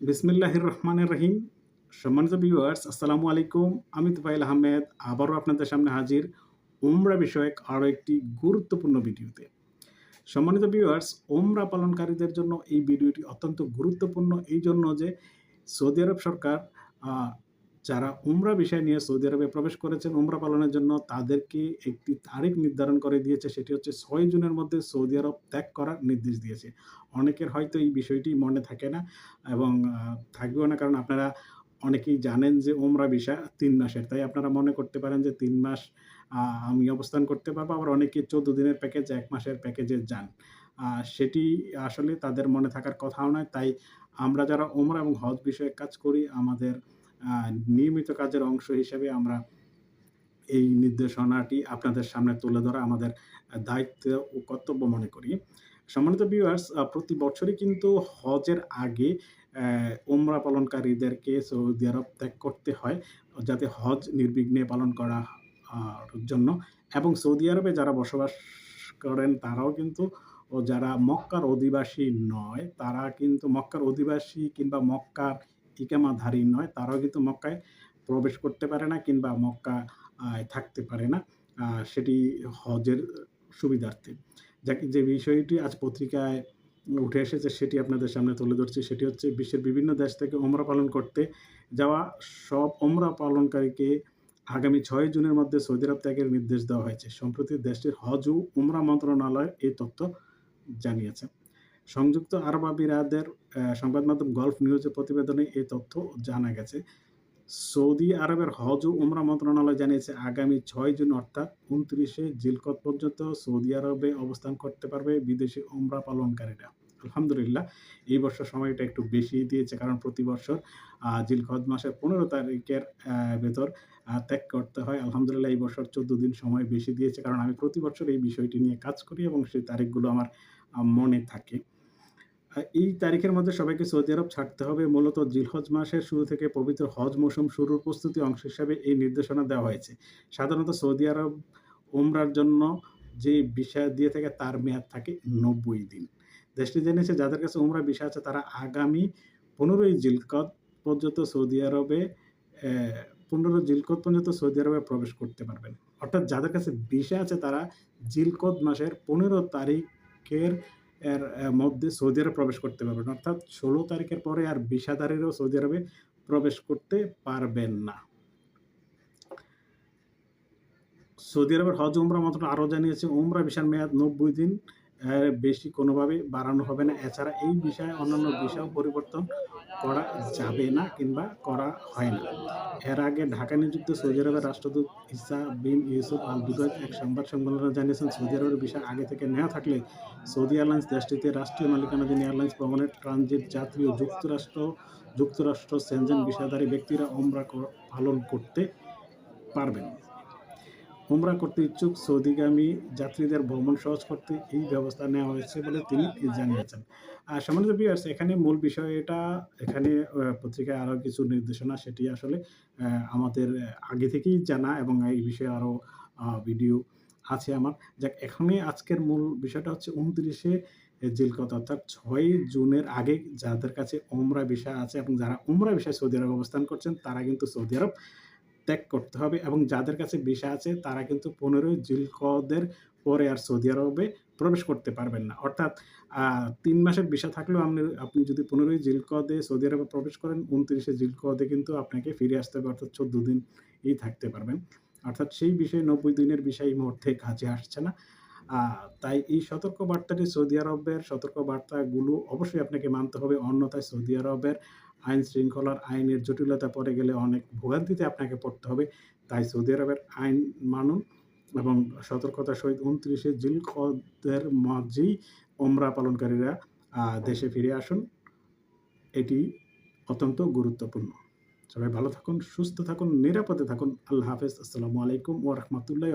বিসমিল্লাহির রহমানের রহিম। সম্মানিত ভিউয়ার্স আসসালামু আলাইকুম। আমি তুফাইল আহমেদ, আবারও আপনাদের সামনে হাজির উমরা বিষয়ক আরও একটি গুরুত্বপূর্ণ ভিডিওতে। সম্মানিত ভিউয়ার্স ওমরা পালনকারীদের জন্য এই ভিডিওটি অত্যন্ত গুরুত্বপূর্ণ। এই জন্য যে সৌদি আরব সরকার যারা উমরা বিষয় নিয়ে সৌদি আরবে প্রবেশ করেছেন, উমরা পালনের জন্য তাদেরকে একটি তারিখ নির্ধারণ করে দিয়েছে। সেটি হচ্ছে ছয় জুনের মধ্যে সৌদি আরব ত্যাগ করার নির্দেশ দিয়েছে। অনেকের হয়তো এই বিষয়টি মনে থাকে না এবং থাকবেও না। কারণ আপনারা অনেকেই জানেন যে ওমরা ভিসা তিন মাসের। তাই আপনারা মনে করতে পারেন যে তিন মাস আমি অবস্থান করতে পারব। আবার অনেকে চোদ্দ দিনের প্যাকেজ এক মাসের প্যাকেজে যান। সেটি আসলে তাদের মনে থাকার কথাও নয়। তাই আমরা যারা ওমরা এবং হজ বিষয়ে কাজ করি, আমাদের নিয়মিত কাজের অংশ হিসেবে আমরা এই নির্দেশনাটি আপনাদের সামনে তুলে ধরা আমাদের দায়িত্ব ও কর্তব্য মনে করি। সম্মানিত ভিউয়ার্স প্রতি বছরই কিন্তু হজের আগে উমরা পালনকারীদেরকে সৌদি আরব ত্যাগ করতে হয় যাতে হজ নির্বিঘ্নে পালন করা জন্য এবং সৌদি আরবে যারা বসবাস করেন তারাও কিন্তু, ও যারা মক্কার অধিবাসী নয়, তারা কিন্তু মক্কার অধিবাসী কিংবা মক্কার ইকামাধারী নয়, তারাও কিন্তু মক্কায় প্রবেশ করতে পারে না কিংবা মক্কা থাকতে পারে না। সেটি হজের সুবিধার্থে। যাকে, যে বিষয়টি আজ পত্রিকায় উঠে এসেছে সেটি আপনাদের সামনে তুলে ধরছি। সেটি হচ্ছে বিশ্বের বিভিন্ন দেশ থেকে ওমরা পালন করতে যাওয়া সব ওমরা পালনকারীকে আগামী ছয় জুনের মধ্যে সৌদি আরব ত্যাগের নির্দেশ দেওয়া হয়েছে। সম্প্রতি দেশটির হজ ও উমরা মন্ত্রণালয় এই তথ্য জানিয়েছে। সংযুক্ত আরব আমিরাতের সংবাদ মাধ্যম গলফ নিউজের প্রতিবেদনে এই তথ্য জানা গেছে। সৌদি আরবের হজ ও উমরা মন্ত্রণালয় জানিয়েছে আগামী ছয় জুন অর্থাৎ উনত্রিশে জিলকত পর্যন্ত সৌদি আরবে অবস্থান করতে পারবে বিদেশি উমরা পালনকারীরা। আলহামদুলিল্লাহ এই বছর সময়টা একটু বেশি দিয়েছে কারণ প্রতি বছর আহ, জিলকদ মাসের পনেরো তারিখের ভেতর ত্যাগ করতে হয়। আলহামদুলিল্লাহ এই বছর চোদ্দ দিন সময় বেশি দিয়েছে কারণ আমি প্রতি বছর এই বিষয়টি নিয়ে কাজ করি এবং সেই তারিখগুলো আমার মনে থাকে। এই তারিখের মধ্যে সবাইকে সৌদি আরব ছাড়তে হবে। মূলত জিলহজ মাসের শুরু থেকে পবিত্র হজ মৌসুম শুরুর প্রস্তুতি অংশ হিসাবে এই নির্দেশনা দেওয়া হয়েছে। সাধারণত সৌদি আরব উমরার জন্য যে বিষয় দিয়ে থাকে, তার মেয়াদ থাকে নব্বই দিন। দেশটি জেনেছে, যাদের কাছে উমরা বিষয় আছে, তারা আগামী পনেরোই জিলকত পর্যন্ত সৌদি আরবে পনেরো জিলকত পর্যন্ত সৌদি আরবে প্রবেশ করতে পারবেন। অর্থাৎ যাদের কাছে বিষয় আছে, তারা জিলকত মাসের পনেরো তারিখের এর মধ্যে সৌদি আরব প্রবেশ করতে পারবেন। অর্থাৎ ষোলো তারিখের পরে আর বিষাদারেরও সৌদি আরবে প্রবেশ করতে পারবেন না। সৌদি আরবের হজ, উমরা মন্ত্রণালয় আরও জানিয়েছে, উমরা বিশাল মেয়াদ, নব্বই দিন বেশি কোনোভাবে বাড়ানো হবে না। এছাড়া এই বিষয়ে অন্যান্য বিষয় পরিবর্তন করা যাবে না কিংবা করা হয় না। এর আগে ঢাকা নিযুক্ত সৌদি আরবের রাষ্ট্রদূত ইসা বিন ইউসুফ আল দুবাই এক সংবাদ সম্মেলনে জানিয়েছেন, সৌদি আরবের বিষয় আগে থেকে নেওয়া থাকলে সৌদি এয়ারলাইন্স দেশটিতে রাষ্ট্রীয় মালিকানাধীন এয়ারলাইন্স ভ্রমণের ট্রানজিট যাত্রী ও যুক্তরাষ্ট্র যুক্তরাষ্ট্র, সেনজেন বিষয়ধারী ব্যক্তিরা ওমরা পালন করতে পারবেন। উমরা করতে ইচ্ছুক সৌদিগামী যাত্রীদের ভ্রমণ সহজ করতে এই ব্যবস্থা নেওয়া হয়েছে বলে তিনি জানিয়েছেন। আর সম্মানিত বিয়ার্স এখানে মূল বিষয় এটা এখানে পত্রিকায় আরও কিছু নির্দেশনা, সেটি আসলে আমাদের আগে থেকেই জানা এবং এই বিষয়ে আরও ভিডিও আছে আমার। যাক এখানে আজকের মূল বিষয়টা হচ্ছে উনত্রিশে জিলকত অর্থাৎ ছয় জুনের আগে যাদের কাছে উমরা বিষয় আছে এবং যারা উমরা বিষয় সৌদি আরব অবস্থান করছেন, তারা কিন্তু সৌদি আরব ত্যাগ করতে হবে এবং যাদের কাছে ভিসা আছে, তারা কিন্তু পনেরোই জিলকদের পরে আর সৌদি আরবে প্রবেশ করতে পারবেন না। অর্থাৎ তিন মাসের ভিসা থাকলেও আপনি আপনি যদি পনেরোই জিলকদে সৌদি আরবে প্রবেশ করেন, উনত্রিশে জিলকদে কিন্তু আপনাকে ফিরে আসতে হবে, অর্থাৎ চোদ্দ দিনই থাকতে পারবেন। অর্থাৎ সেই বিষয়ে নব্বই দিনের বিষয় এই মুহূর্তে কাজে আসছে না। তাই এই সতর্ক বার্তাটি সৌদি আরবের সতর্ক বার্তাগুলো অবশ্যই আপনাকে মানতে হবে। অন্যথায় সৌদি আরবের আইন শৃঙ্খলার আইনের জটিলতা পড়ে গেলে অনেক ভোগান্তিতে আপনাকে পড়তে হবে। তাই সৌদি আরবের আইন মানুন এবং সতর্কতার সহিত উনত্রিশে জিলকদের মাঝেই ওমরা পালনকারীরা দেশে ফিরে আসুন। এটি অত্যন্ত গুরুত্বপূর্ণ। সবাই ভালো থাকুন, সুস্থ থাকুন, নিরাপদে থাকুন। আল্লাহ হাফেজ। আসসালামু আলাইকুম ও রহমতুল্লাহ